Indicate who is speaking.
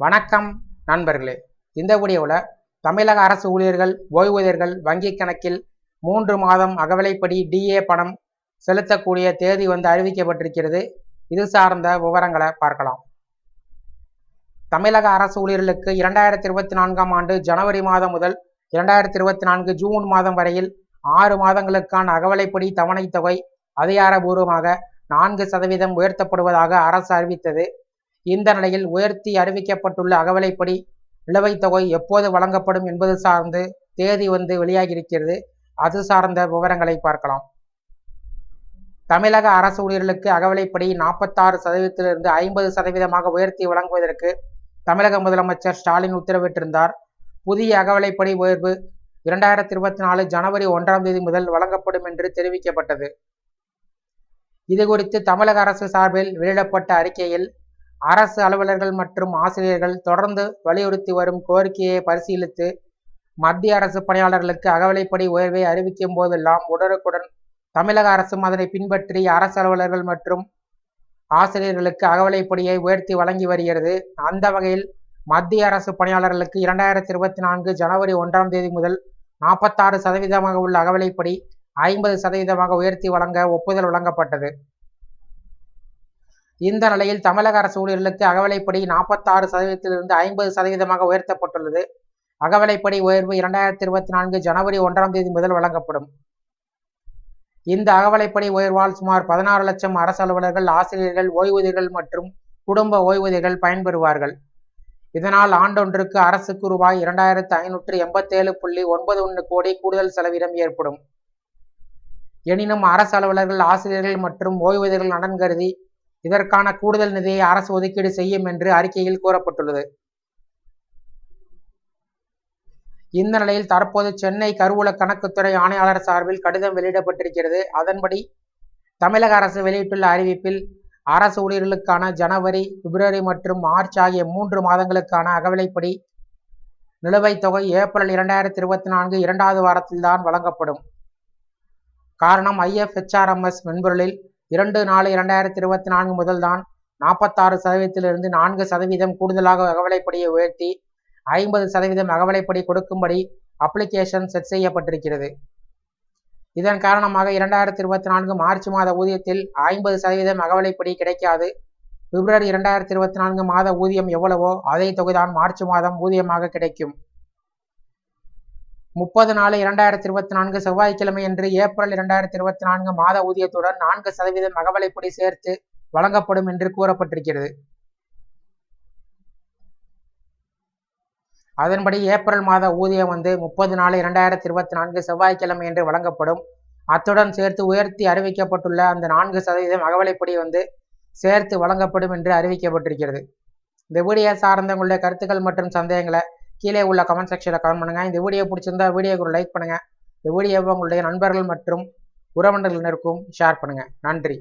Speaker 1: வணக்கம் நண்பர்களே. இந்த வீடியோவில் தமிழக அரசு ஊழியர்கள் ஓய்வூதியர்கள் வங்கி கணக்கில் மூன்று மாதம் அகவலைப்படி டிஏ பணம் செலுத்தக்கூடிய தேதி வந்து அறிவிக்கப்பட்டிருக்கிறது. இது சார்ந்த விவரங்களை பார்க்கலாம். தமிழக அரசு ஊழியர்களுக்கு இரண்டாயிரத்தி இருபத்தி நான்காம் ஆண்டு ஜனவரி மாதம் முதல் இரண்டாயிரத்தி இருபத்தி நான்கு ஜூன் மாதம் வரையில் ஆறு மாதங்களுக்கான அகவலைப்படி தவணைத் தொகை அதிகாரபூர்வமாக நான்கு சதவீதம் உயர்த்தப்படுவதாக அரசு அறிவித்தது. இந்த நிலையில் உயர்த்தி அறிவிக்கப்பட்டுள்ள அகவலைப்படி நிலுவைத் தொகை எப்போது வழங்கப்படும் என்பது சார்ந்து தேதி வந்து வெளியாகியிருக்கிறது. அது சார்ந்த விவரங்களை பார்க்கலாம். தமிழக அரசு ஊழியர்களுக்கு அகவலைப்படி நாற்பத்தாறு சதவீதத்திலிருந்து ஐம்பது சதவீதமாக உயர்த்தி வழங்குவதற்கு தமிழக முதலமைச்சர் ஸ்டாலின் உத்தரவிட்டிருந்தார். புதிய அகவலைப்படி உயர்வு இரண்டாயிரத்தி இருபத்தி நாலு ஜனவரி ஒன்றாம் தேதி முதல் வழங்கப்படும் என்று தெரிவிக்கப்பட்டது. இது குறித்து தமிழக அரசு சார்பில் வெளியிடப்பட்ட அறிக்கையில் அரசு அலுவலர்கள் மற்றும் ஆசிரியர்கள் தொடர்ந்து வலியுறுத்தி வரும் கோரிக்கையை பரிசீலித்து மத்திய அரசு பணியாளர்களுக்கு அகவலைப்படி உயர்வை அறிவிக்கும் போதெல்லாம் உடனுக்குடன் தமிழக அரசும் அதனை பின்பற்றி அரசு அலுவலர்கள் மற்றும் ஆசிரியர்களுக்கு அகவலைப்படியை உயர்த்தி வழங்கி வருகிறது. அந்த வகையில் மத்திய அரசு பணியாளர்களுக்கு இரண்டாயிரத்தி இருபத்தி நான்கு ஜனவரி ஒன்றாம் தேதி முதல் நாற்பத்தாறு சதவீதமாக உள்ள அகவலைப்படி ஐம்பது சதவீதமாக உயர்த்தி வழங்க ஒப்புதல் வழங்கப்பட்டது. இந்த நிலையில் தமிழக அரசு ஊழியர்களுக்கு அகவலைப்படி நாற்பத்தாறு சதவீதத்திலிருந்து ஐம்பது சதவீதமாக உயர்த்தப்பட்டுள்ளது. அகவலைப்படி உயர்வு இரண்டாயிரத்தி இருபத்தி நான்கு ஜனவரி ஒன்றாம் தேதி முதல் வழங்கப்படும். இந்த அகவலைப்படி உயர்வால் சுமார் பதினாறு லட்சம் அரசு அலுவலர்கள் ஆசிரியர்கள் ஓய்வூதியர்கள் மற்றும் குடும்ப ஓய்வூதியர்கள் பயன்பெறுவார்கள். இதனால் ஆண்டொன்றுக்கு அரசுக்கு ரூபாய் இரண்டாயிரத்து ஐநூற்று எண்பத்தேழு புள்ளி ஒன்பது ஒன்று கோடி கூடுதல் செலவினம் ஏற்படும். எனினும் அரசு அலுவலர்கள் ஆசிரியர்கள் மற்றும் ஓய்வூதியர்கள் நலன் கருதி இதற்கான கூடுதல் நிதியை அரசு ஒதுக்கீடு செய்யும் என்று அறிக்கையில் கூறப்பட்டுள்ளது. இந்த நிலையில் தற்போது சென்னை கருவூல கணக்குத்துறை ஆணையாளர் சார்பில் கடிதம் வெளியிடப்பட்டிருக்கிறது. அதன்படி தமிழக அரசு வெளியிட்டுள்ள அறிவிப்பில் அரசு ஊழியர்களுக்கான ஜனவரி பிப்ரவரி மற்றும் மார்ச் ஆகிய மூன்று மாதங்களுக்கான அகவிலைப்படி நிலுவைத் தொகை ஏப்ரல் இரண்டாயிரத்தி இருபத்தி நான்கு இரண்டாவது வாரத்தில்தான் வழங்கப்படும். காரணம் ஐஎஃப்ஹெச்ஆர்எம்எஸ் மென்பொருளில் இரண்டு நாலு இரண்டாயிரத்தி இருபத்தி நான்கு முதல்தான் நாற்பத்தாறு சதவீதத்திலிருந்து நான்கு சதவீதம் கூடுதலாக அகவலைப்படியை உயர்த்தி ஐம்பது சதவீதம் அகவலைப்படி கொடுக்கும்படி அப்ளிகேஷன் செட் செய்யப்பட்டிருக்கிறது. இதன் காரணமாக இரண்டாயிரத்தி இருபத்தி நான்கு மார்ச் மாத ஊதியத்தில் ஐம்பது சதவீதம் அகவலைப்படி கிடைக்காது. பிப்ரவரி இரண்டாயிரத்தி இருபத்தி நான்கு மாத ஊதியம் எவ்வளவோ அதே தொகைதான் மார்ச் மாதம் ஊதியமாக கிடைக்கும். முப்பது நாலு இரண்டாயிரத்தி இருபத்தி நான்கு செவ்வாய்க்கிழமை என்று ஏப்ரல் இரண்டாயிரத்தி இருபத்தி நான்கு மாத ஊதியத்துடன் நான்கு சதவீதம் மகவலைப்படி சேர்த்து வழங்கப்படும் என்று கூறப்பட்டிருக்கிறது. அதன்படி ஏப்ரல் மாத ஊதியம் வந்து முப்பது நாலு இரண்டாயிரத்தி இருபத்தி நான்கு செவ்வாய்க்கிழமை என்று வழங்கப்படும். அத்துடன் சேர்த்து உயர்த்தி அறிவிக்கப்பட்டுள்ள அந்த நான்கு சதவீதம் அகவலைப்படி வந்து சேர்த்து வழங்கப்படும் என்று அறிவிக்கப்பட்டிருக்கிறது. இந்த வீடியோ சார்ந்தவங்களுடைய கருத்துக்கள் மற்றும் சந்தேகங்களை கீழே உள்ள கமெண்ட் செக்ஷனில் கமெண்ட் பண்ணுங்கள் இந்த வீடியோ பிடிச்சிருந்தா வீடியோக்கு ஒரு லைக் பண்ணுங்கள் இந்த வீடியோவை உங்களுடைய நண்பர்கள் மற்றும் உறவினர்களினருக்கும் ஷேர் பண்ணுங்கள் நன்றி.